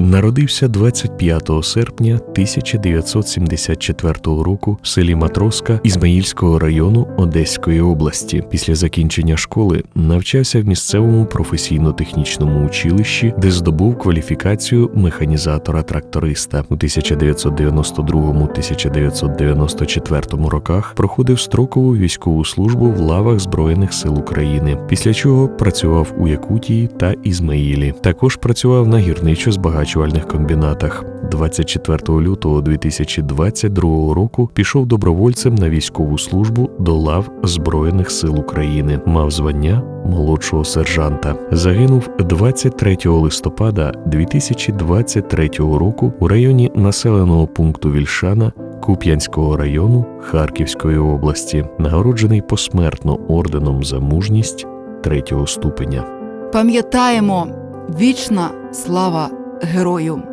народився 25 серпня 1974 року в селі Матроска Ізмаїльського району Одеської області. Після закінчення школи навчався в місцевому професійно-технічному училищі, де здобув кваліфікацію механізатора-тракториста. У 1992-1994 роках проходив строкову військову службу в лавах Збройних сил України, після чого працював у Якутії та Ізмаїлі. Також працював на гірничо-збагачувальних комбінатах. 24 лютого 2022 року пішов добровольцем на військову службу до лав Збройних сил України. Мав звання молодшого сержанта. Загинув 23 листопада 2023 року у районі населеного пункту Вільшана Куп'янського району Харківської області, нагороджений посмертно орденом за мужність третього ступеня. Пам'ятаємо вічна слава герою.